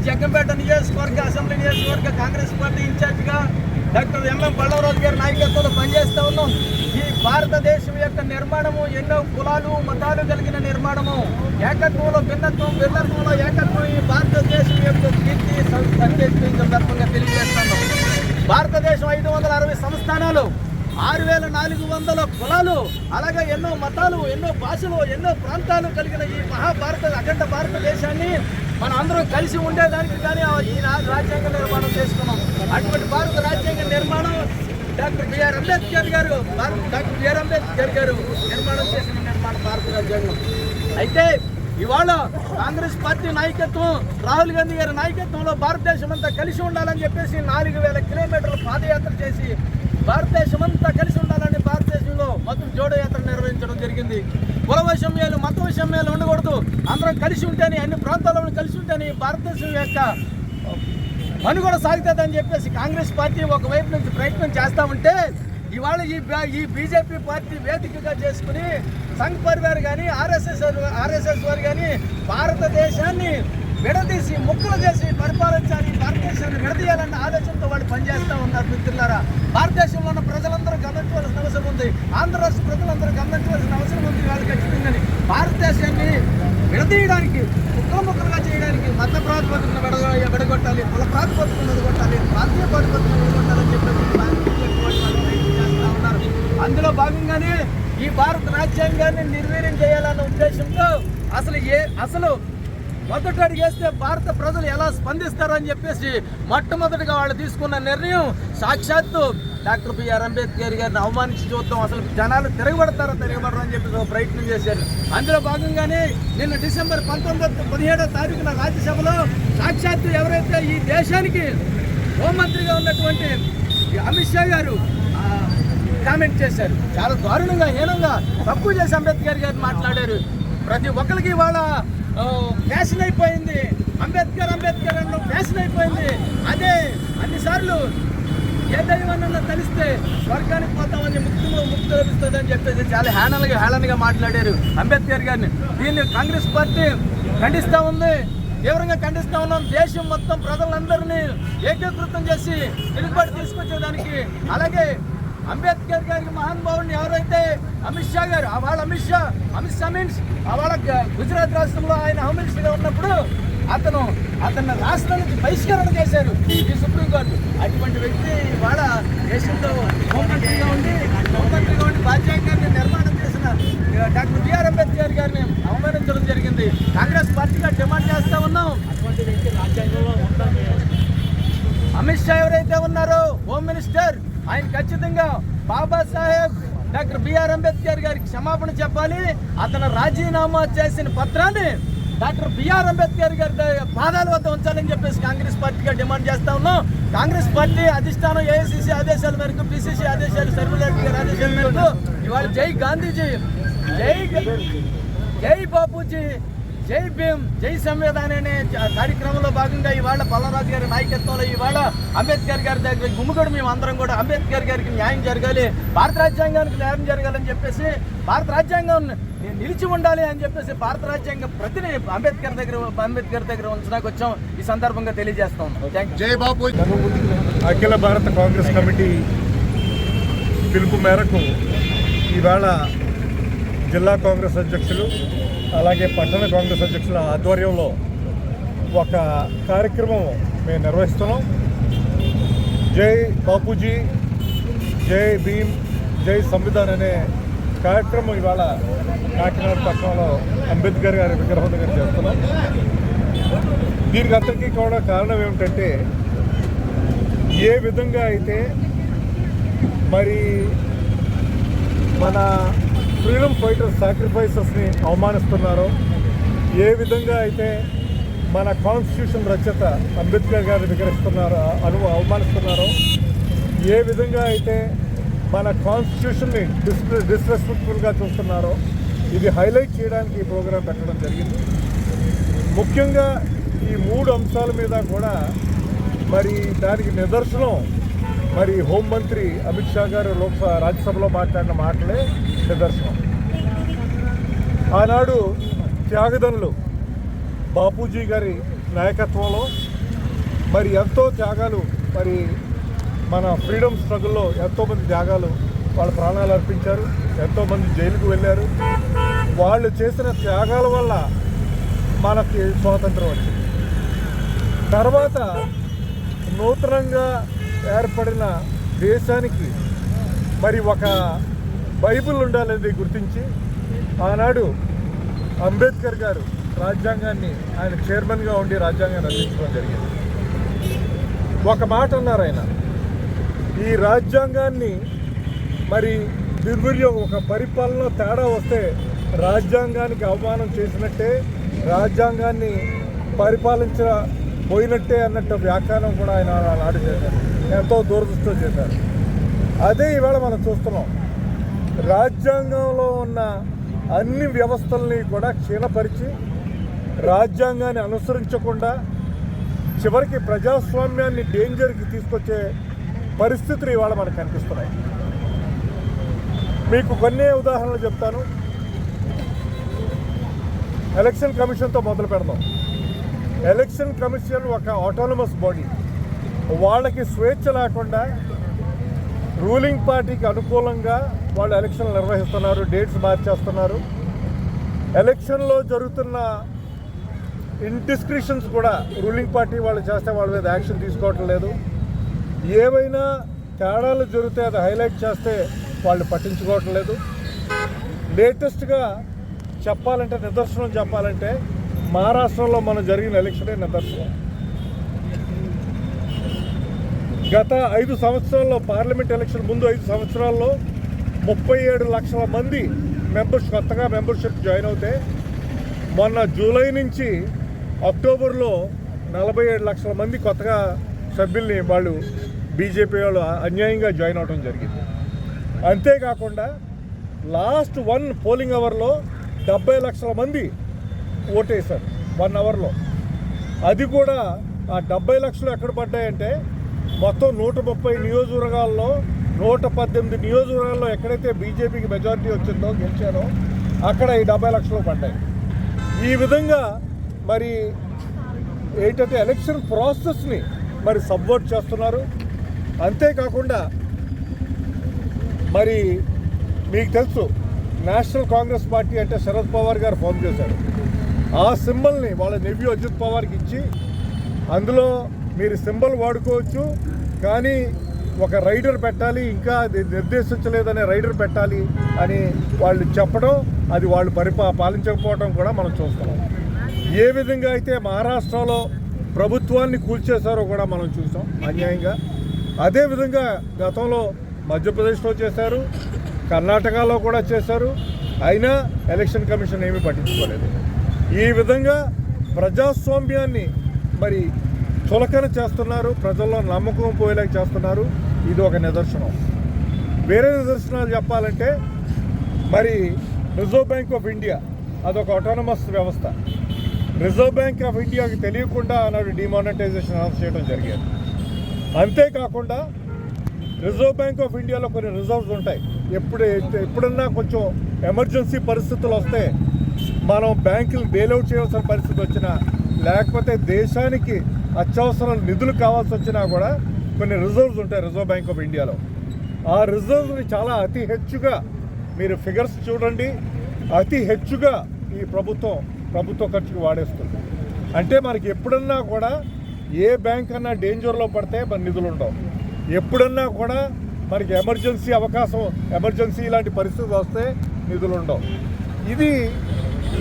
మరోతి జగ్గంపేట నియోజకవర్గ అసెంబ్లీ నియోజకవర్గ కాంగ్రెస్ పార్టీ ఇన్ఛార్జిగా డాక్టర్ ఎంఎం పల్లవరాజు గారి నాయకత్వంలో పనిచేస్తూ ఉన్నాం. ఈ భారతదేశం యొక్క నిర్మాణము ఎన్నో కులాలు మతాలు కలిగిన నిర్మాణము. ఏకత్వంలో భిన్నత్వం భిన్నత్వంలో ఏకత్వం ఈ భారతదేశం యొక్క కీర్తి సందేశం సందర్భంగా తెలియజేస్తున్నాం భారతదేశం ఐదు వందల అరవై సంస్థానాలు ఆరు వేల నాలుగు వందల కులాలు అలాగే ఎన్నో మతాలు ఎన్నో భాషలు ఎన్నో ప్రాంతాలు కలిగిన ఈ మహాభారత అఖండ భారతదేశాన్ని మనం అందరం కలిసి ఉండేదానికి కానీ ఈ రాజ్యాంగ నిర్మాణం చేసుకున్నాం. అటువంటి భారత రాజ్యాంగ నిర్మాణం డాక్టర్ బిఆర్ అంబేద్కర్ గారు డాక్టర్ బిఆర్ అంబేద్కర్ గారు నిర్మాణం చేసిన నిర్మాణ భారత రాజ్యాంగం. అయితే ఇవాళ కాంగ్రెస్ పార్టీ నాయకత్వం రాహుల్ గాంధీ గారి నాయకత్వంలో భారతదేశం అంతా కలిసి ఉండాలని చెప్పేసి నాలుగు వేల కిలోమీటర్ల పాదయాత్ర చేసి భారతదేశం అంతా కలిసి ఉండాలని భారతదేశంలో మొత్తం జోడో యాత్ర నిర్వహించడం జరిగింది. కుల వైషమ్యాలు మత వైషమ్యాలు ఉండకూడదు. అందరం కలిసి ఉంటేనే అన్ని ప్రాంతాల్లో కలిసి ఉంటేనే భారతదేశం యొక్క మనుగడ సాగుతుందని చెప్పేసి కాంగ్రెస్ పార్టీ ఒకవైపు నుంచి ప్రయత్నం చేస్తా ఉంటే ఇవాళ ఈ ఈ బీజేపీ పార్టీ వేదికగా చేసుకుని సంఘ్ పరివార్ కానీ ఆర్ఎస్ఎస్ ఆర్ఎస్ఎస్ వారు కానీ భారతదేశాన్ని విడదీసి ముక్కలు చేసి పరిపాలించాలి భారతదేశాన్ని విడదీయాలన్న ఆలోచనతో వాళ్ళు పనిచేస్తూ ఉన్నారు మిత్రులారా. భారతదేశంలో ఉన్న ప్రజలందరూ గమనించవలసిన అవసరం ఉంది. ఆంధ్ర రాష్ట్ర ప్రజలందరూ గమనించవలసిన అవసరం ఉంది వాళ్ళు ఖచ్చితంగా భారతదేశాన్ని విడదీయడానికి ముక్కలు ముక్కలుగా చేయడానికి మత ప్రాతిపదికన విడ విడగొట్టాలి కుల ప్రాతిపదికన విడగొట్టాలి ప్రాంతీయ ప్రాతిపదికన విడగొట్టాలని చెప్పి భారతీయ ఉన్నారు. అందులో భాగంగానే ఈ భారత రాజ్యాంగాన్ని నిర్వీర్యం చేయాలన్న ఉద్దేశంతో అసలు ఏ అసలు మొదట అడిగేస్తే భారత ప్రజలు ఎలా స్పందిస్తారని చెప్పేసి మొట్టమొదటిగా వాళ్ళు తీసుకున్న నిర్ణయం సాక్షాత్తు డాక్టర్ బిఆర్ అంబేద్కర్ గారిని అవమానించి చూద్దాం. అసలు జనాలు తిరగబడతారో తిరగబడరు అని చెప్పి ఒక ప్రయత్నం చేశారు. అందులో భాగంగానే నిన్న డిసెంబర్ పంతొమ్మిది పదిహేడో తారీఖున రాజ్యసభలో సాక్షాత్తు ఎవరైతే ఈ దేశానికి హోంమంత్రిగా ఉన్నటువంటి అమిత్ షా గారు కామెంట్ చేశారు. చాలా దారుణంగా హీనంగా తక్కువ చేసి అంబేద్కర్ గారు మాట్లాడారు. ప్రతి ఒక్కరికి వాళ్ళ ఫ్యాషన్ అయిపోయింది. అంబేద్కర్ అంబేద్కర్ అన్న ఫ్యాషన్ అయిపోయింది. అదే అన్నిసార్లు ఏ దైవాన్ని తెలిస్తే స్వర్గానికి పోతామని ముక్తులు ముక్తి లభిస్తుంది అని చెప్పేసి చాలా హేళనగా హేళనగా మాట్లాడారు అంబేద్కర్ గారిని. దీన్ని కాంగ్రెస్ పార్టీ ఖండిస్తూ ఉంది. తీవ్రంగా ఖండిస్తూ ఉన్నాం. దేశం మొత్తం ప్రజలందరినీ ఏకీకృతం చేసి నిలబడి తీసుకొచ్చేదానికి. అలాగే అంబేద్కర్ గారికి మహానుభావుని ఎవరైతే అమిత్ షా గారు వాళ్ళ అమిత్ షా అమిత్ షా మీన్స్ వాళ్ళ గుజరాత్ రాష్ట్రంలో ఆయన హోమ్ మినిస్టర్గా ఉన్నప్పుడు అతను అతన్ని రాష్ట్రం నుంచి బహిష్కరణ చేశారు ఈ సుప్రీంకోర్టు. అటువంటి వ్యక్తి వాళ్ళ దేశంలో హోంమంత్రిగా ఉండి హోంమంత్రిగా ఉండి రాజ్యాంగాన్ని నిర్మాణం చేసిన డాక్టర్ బిఆర్ అంబేద్కర్ గారిని అవమానించడం జరిగింది. కాంగ్రెస్ పార్టీగా డిమాండ్ చేస్తా ఉన్నాం. అటువంటి వ్యక్తి రాజ్యాంగంలో అమిత్ షా ఎవరైతే ఉన్నారో హోమ్ మినిస్టర్ ఆయన ఖచ్చితంగా బాబాసాహెబ్ డాక్టర్ బిఆర్ అంబేద్కర్ గారికి క్షమాపణ చెప్పాలి. అతను రాజీనామా చేసిన పత్రాన్ని డాక్టర్ బిఆర్ అంబేద్కర్ గారి ద- పాదాల వద్ద ఉంచాలని చెప్పేసి కాంగ్రెస్ పార్టీగా డిమాండ్ చేస్తా ఉన్నాం. కాంగ్రెస్ పార్టీ అధిష్టానం ఏఐసిసి ఆదేశాల మేరకు పిసిసి ఆదేశాలు సర్వరెడ్డి గారి ఆదేశాల మేరకు ఇవాళ జై గాంధీజీ జై జై బాపూజీ జై భీమ్ జై సంవిధాన్ అనే కార్యక్రమంలో భాగంగా ఇవాళ పల్లరాజు గారి నాయకత్వంలో ఇవాళ అంబేద్కర్ గారి దగ్గర గుమ్మిగూడు మేము అందరం కూడా అంబేద్కర్ గారికి న్యాయం జరగాలి భారత రాజ్యాంగానికి న్యాయం జరగాలని చెప్పేసి భారత రాజ్యాంగం నిలిచి ఉండాలి అని చెప్పేసి భారత రాజ్యాంగ ప్రతిని అంబేద్కర్ దగ్గర అంబేద్కర్ దగ్గర ఉంచడానికి వచ్చాం. ఈ సందర్భంగా తెలియజేస్తాం జై బాపు అఖిల భారత కాంగ్రెస్ కమిటీ పిలుపు మేరకు ఈవేళ జిల్లా కాంగ్రెస్ అధ్యక్షులు అలాగే పట్టణ కాంగ్రెస్ అధ్యక్షుల ఆధ్వర్యంలో ఒక కార్యక్రమం మేము నిర్వహిస్తున్నాం. జై బాపూజీ జై భీమ్ జై సంవిధాన్ అనే కార్యక్రమం ఇవాళ కాకినాడ పట్టణంలో అంబేద్కర్ గారి విగ్రహం దగ్గర చేస్తున్నాం దీనికి అందరికీ కూడా కారణం ఏమిటంటే ఏ విధంగా అయితే మరి మన ఫ్రీడమ్ ఫైటర్ సాక్రిఫైసెస్ని అవమానిస్తున్నారో. ఏ విధంగా అయితే మన కాన్స్టిట్యూషన్ రచయిత అంబేద్కర్ గారిని వికరిస్తున్నారో అను అవమానిస్తున్నారో ఏ విధంగా అయితే మన కాన్స్టిట్యూషన్ని డిస్ డిస్రెస్పెక్ట్ఫుల్గా చూస్తున్నారో ఇది హైలైట్ చేయడానికి ఈ ప్రోగ్రాం పెట్టడం జరిగింది. ముఖ్యంగా ఈ మూడు అంశాల మీద కూడా మరి దానికి నిదర్శనం మరి హోంమంత్రి అమిత్ షా గారు లోక్సభ రాజ్యసభలో మాట్లాడిన మాటలే నిదర్శనం. ఆనాడు త్యాగదనులు బాపూజీ గారి నాయకత్వంలో మరి ఎంతో త్యాగాలు మరి మన ఫ్రీడమ్ స్ట్రగుల్లో ఎంతోమంది త్యాగాలు వాళ్ళ ప్రాణాలు అర్పించారు ఎంతోమంది జైలుకు వెళ్ళారు. వాళ్ళు చేసిన త్యాగాల వల్ల మనకి స్వాతంత్రం వచ్చింది. తర్వాత నూతనంగా ఏర్పడిన దేశానికి మరి ఒక బైబిల్ ఉండాలని గుర్తించి ఆనాడు అంబేద్కర్ గారు రాజ్యాంగాన్ని ఆయన చైర్మన్గా ఉండి రాజ్యాంగాన్ని రచించడం జరిగింది. ఒక మాట అన్నారు ఆయన. ఈ రాజ్యాంగాన్ని మరి దుర్వినియోగం ఒక పరిపాలన తేడా వస్తే రాజ్యాంగానికి అవమానం చేసినట్టే రాజ్యాంగాన్ని పరిపాలించిన పోయినట్టే అన్నట్టు వ్యాఖ్యానం కూడా ఆయన నాడు చేశారు. ఎంతో దూరదృష్టితో చేశారు. అదే ఈవేళ మనం చూస్తున్నాం. రాజ్యాంగంలో ఉన్న అన్ని వ్యవస్థల్ని కూడా క్షీణపరిచి రాజ్యాంగాన్ని అనుసరించకుండా చివరికి ప్రజాస్వామ్యాన్ని డేంజర్కి తీసుకొచ్చే పరిస్థితులు ఇవాళ మనకు కనిపిస్తున్నాయి. మీకు కొన్ని ఉదాహరణలు చెప్తాను. ఎలక్షన్ కమిషన్తో మొదలు పెడదాం. ఎలక్షన్ కమిషన్ ఒక ఆటోనమస్ బాడీ వాళ్ళకి స్వేచ్ఛ లేకుండా రూలింగ్ పార్టీకి అనుకూలంగా వాళ్ళు ఎలక్షన్లు నిర్వహిస్తున్నారు డేట్స్ మార్చేస్తున్నారు. ఎలక్షన్లో జరుగుతున్న ఇండిస్క్రిషన్స్ కూడా రూలింగ్ పార్టీ వాళ్ళు చేస్తే వాళ్ళ మీద యాక్షన్ తీసుకోవటం లేదు. ఏవైనా తేడాలు జరిగితే అది హైలైట్ చేస్తే వాళ్ళు పట్టించుకోవటం లేదు. లేటెస్ట్గా చెప్పాలంటే నిదర్శనం చెప్పాలంటే మహారాష్ట్రలో మనం జరిగిన ఎలక్షనే నిదర్శనం. గత ఐదు సంవత్సరాల్లో పార్లమెంట్ ఎలక్షన్ ముందు ఐదు సంవత్సరాల్లో ముప్పై ఏడు లక్షల మంది మెంబర్స్ కొత్తగా మెంబర్షిప్ జాయిన్ అవుతే మొన్న జూలై నుంచి అక్టోబర్లో నలభై ఏడు లక్షల మంది కొత్తగా సభ్యుల్ని వాళ్ళు బీజేపీ వాళ్ళు అన్యాయంగా జాయిన్ అవడం జరిగింది. అంతేకాకుండా లాస్ట్ వన్ పోలింగ్ అవర్లో డెబ్బై లక్షల మంది ఓటేశారు వన్ అవర్లో. అది కూడా ఆ డెబ్బై లక్షలు ఎక్కడ పడ్డాయంటే మొత్తం నూట ముప్పై నియోజకవర్గాల్లో నూట పద్దెనిమిది నియోజకవర్గాల్లో ఎక్కడైతే బీజేపీకి మెజారిటీ వచ్చిందో గెలిచారో అక్కడ ఈ డెబ్బై లక్షలు పడ్డాయి. ఈ విధంగా మరి ఏంటంటే ఎలక్షన్ ప్రాసెస్ని మరి సబ్వర్ట్ చేస్తున్నారు. అంతేకాకుండా మరి మీకు తెలుసు నేషనల్ కాంగ్రెస్ పార్టీ అంటే శరద్ పవార్ గారు ఫోన్ చేశారు. ఆ సింబల్ని వాళ్ళ నెవ్యూ అజిత్ పవార్కి ఇచ్చి అందులో మీరు సింబల్ వాడుకోవచ్చు కానీ ఒక రైడర్ పెట్టాలి ఇంకా అది నిర్దేశించలేదనే రైడర్ పెట్టాలి అని వాళ్ళు చెప్పడం అది వాళ్ళు పరిపా పాలించకపోవడం కూడా మనం చూస్తున్నాం. ఏ విధంగా అయితే మహారాష్ట్రలో ప్రభుత్వాన్ని కూల్చేశారో కూడా మనం చూసాం అన్యాయంగా. అదేవిధంగా గతంలో మధ్యప్రదేశ్లో చేశారు కర్ణాటకలో కూడా చేశారు అయినా ఎలక్షన్ కమిషన్ ఏమీ పట్టించుకోలేదు. ఈ విధంగా ప్రజాస్వామ్యాన్ని మరి చులకన చేస్తున్నారు ప్రజల్లో నమ్మకం పోయేలాగా చేస్తున్నారు. ఇది ఒక నిదర్శనం. వేరే నిదర్శనాలు చెప్పాలంటే మరి రిజర్వ్ బ్యాంక్ ఆఫ్ ఇండియా అదొక ఆటోనమస్ వ్యవస్థ. రిజర్వ్ బ్యాంక్ ఆఫ్ ఇండియాకి తెలియకుండా ఆనాడు డిమానిటైజేషన్ అనౌన్స్ చేయడం జరిగేది. అంతేకాకుండా రిజర్వ్ బ్యాంక్ ఆఫ్ ఇండియాలో కొన్ని రిజర్వ్స్ ఉంటాయి. ఎప్పుడు ఎప్పుడన్నా కొంచెం ఎమర్జెన్సీ పరిస్థితులు వస్తే మనం బ్యాంకులు బెయిల్అవుట్ చేయాల్సిన పరిస్థితి వచ్చినా లేకపోతే దేశానికి అత్యవసరం నిధులు కావాల్సి వచ్చినా కూడా కొన్ని రిజర్వ్స్ ఉంటాయి రిజర్వ్ బ్యాంక్ ఆఫ్ ఇండియాలో ఆ రిజర్వ్ని చాలా అతి హెచ్చుగా మీరు ఫిగర్స్ చూడండి. అతి హెచ్చుగా ఈ ప్రభుత్వం ప్రభుత్వ ఖర్చుకు వాడేస్తుంది. అంటే మనకి ఎప్పుడన్నా కూడా ఏ బ్యాంక్ అన్నా డేంజర్లో పడితే మన నిధులు ఉండవు. ఎప్పుడన్నా కూడా మనకి ఎమర్జెన్సీ అవకాశం ఎమర్జెన్సీ ఇలాంటి పరిస్థితులు వస్తే నిధులు ఉండవు. ఇది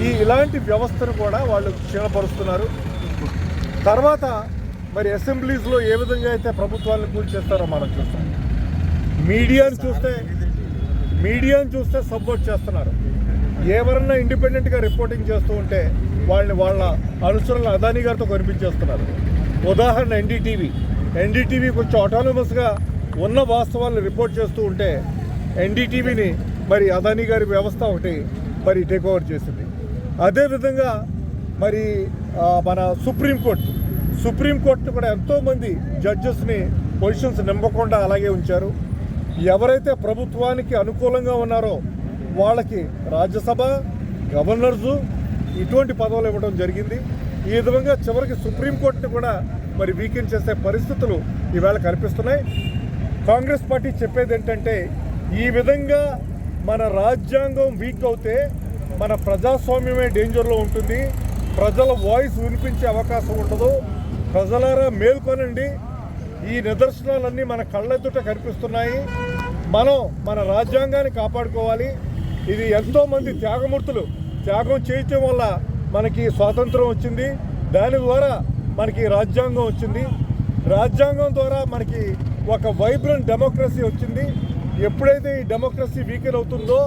ఈ ఇలాంటి వ్యవస్థను కూడా వాళ్ళు క్షీణపరుస్తున్నారు. తర్వాత మరి అసెంబ్లీస్లో ఏ విధంగా అయితే ప్రభుత్వాలను కూల్చేస్తారో మనం చూస్తాం. మీడియాను చూస్తే మీడియాను చూస్తే సపోర్ట్ చేస్తున్నారు. ఎవరన్నా ఇండిపెండెంట్గా రిపోర్టింగ్ చేస్తూ ఉంటే వాళ్ళని వాళ్ళ అనుసరులు అదానీ గారితో కనిపించేస్తున్నారు. ఉదాహరణ ఎన్డీటీవీ. ఎన్డీటీవీ కొంచెం ఆటోనమస్గా ఉన్న వాస్తవాలను రిపోర్ట్ చేస్తూ ఉంటే ఎన్డీటీవీని మరి అదానీ గారి వ్యవస్థ ఒకటి మరి టేక్ ఓవర్ చేసింది. అదేవిధంగా మరి మన సుప్రీంకోర్టు సుప్రీంకోర్టు కూడా ఎంతోమంది జడ్జెస్ని పొజిషన్స్ నింపకుండా అలాగే ఉంచారు. ఎవరైతే ప్రభుత్వానికి అనుకూలంగా ఉన్నారో వాళ్ళకి రాజ్యసభ గవర్నర్సు ఇటువంటి పదవులు ఇవ్వడం జరిగింది. ఈ విధంగా చివరికి సుప్రీంకోర్టుని కూడా మరి వీకెండ్ చేసే పరిస్థితులు ఈవేళ కనిపిస్తున్నాయి. కాంగ్రెస్ పార్టీ చెప్పేది ఏంటంటే ఈ విధంగా మన రాజ్యాంగం వీక్ అవుతే మన ప్రజాస్వామ్యమే డేంజర్లో ఉంటుంది. ప్రజల వాయిస్ వినిపించే అవకాశం ఉండదు. ప్రజలారా మేల్కొనండి. ఈ నిదర్శనాలన్నీ మన కళ్ళెదుట కనిపిస్తున్నాయి. మనం మన రాజ్యాంగాన్ని కాపాడుకోవాలి. ఇది ఎంతోమంది త్యాగమూర్తులు త్యాగం చేయటం వల్ల మనకి స్వాతంత్రం వచ్చింది. దాని ద్వారా మనకి రాజ్యాంగం వచ్చింది. రాజ్యాంగం ద్వారా మనకి ఒక వైబ్రెంట్ డెమోక్రసీ వచ్చింది. ఎప్పుడైతే ఈ డెమోక్రసీ వీకెన్ అవుతుందో